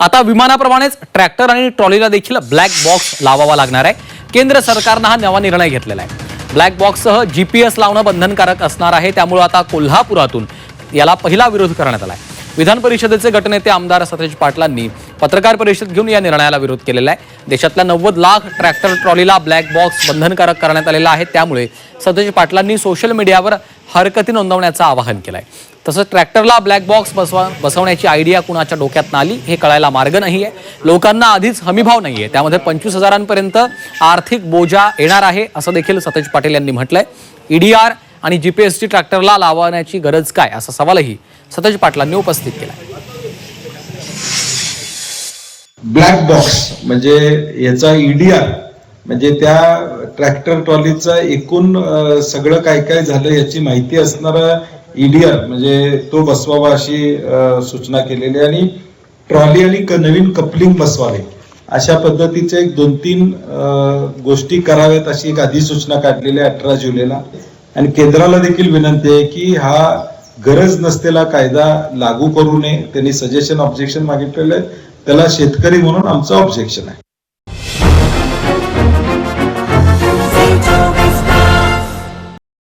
आता विमानाप्रमाणेच ट्रॅक्टर आणि ट्रॉलीला देखील ब्लॅक बॉक्स लावावा लागणार आहे. केंद्र सरकारनं हा नवा निर्णय घेतलेला आहे. ब्लॅक बॉक्ससह जी पी एस लावणं बंधनकारक असणार आहे. त्यामुळे आता कोल्हापुरातून याला पहिला विरोध करण्यात आला आहे विधान परिषदेचे गटनेते आमदार सतेज पाटलांनी पत्रकार परिषद घेऊन या निर्णयाला विरोध केलेला आहे. देशातल्या नव्वद लाख ट्रॅक्टर ट्रॉलीला ब्लॅक बॉक्स बंधनकारक करण्यात आलेला आहे. त्यामुळे सतेज पाटलांनी सोशल मीडियावर हरकती नोंदवण्याचं आवाहन केलं आहे तसंच ट्रॅक्टरला ब्लॅक बॉक्स बसवा बसवण्याची आयडिया कुणाच्या डोक्यात आली हे कळायला मार्ग नाही आहे लोकांना आधीच हमीभाव नाही आहे त्यामध्ये पंचवीस हजारांपर्यंत आर्थिक बोजा येणार आहे असं देखील सतेज पाटील यांनी म्हटलंय. ईडीआर आणि जीपीएसटी ट्रॅक्टरला लावण्याची गरज काय असा सवालही सतेज पाटलांनी उपस्थित केला ब्लॅक बॉक्स म्हणजे याचा ईडीआर म्हणजे त्या ट्रॅक्टर ट्रॉलीचा एकूण सगळं काय काय झालं याची माहिती असणारा ईडीआर म्हणजे तो बसवावा अशी सूचना केलेली आहे. आणि ट्रॉली आणि क- नवीन कपलिंग बसवावे अशा पद्धतीचे एक दोन तीन गोष्टी कराव्यात अशी एक अधिसूचना काढलेली आहे अठरा जुलैला. आणि केंद्राला देखील विनंती आहे की हा गरज नसलेला कायदा लागू करू नये. त्यांनी सजेशन ऑब्जेक्शन मागितलेलं आहे त्याला शेतकरी म्हणून आमचं ऑब्जेक्शन आहे.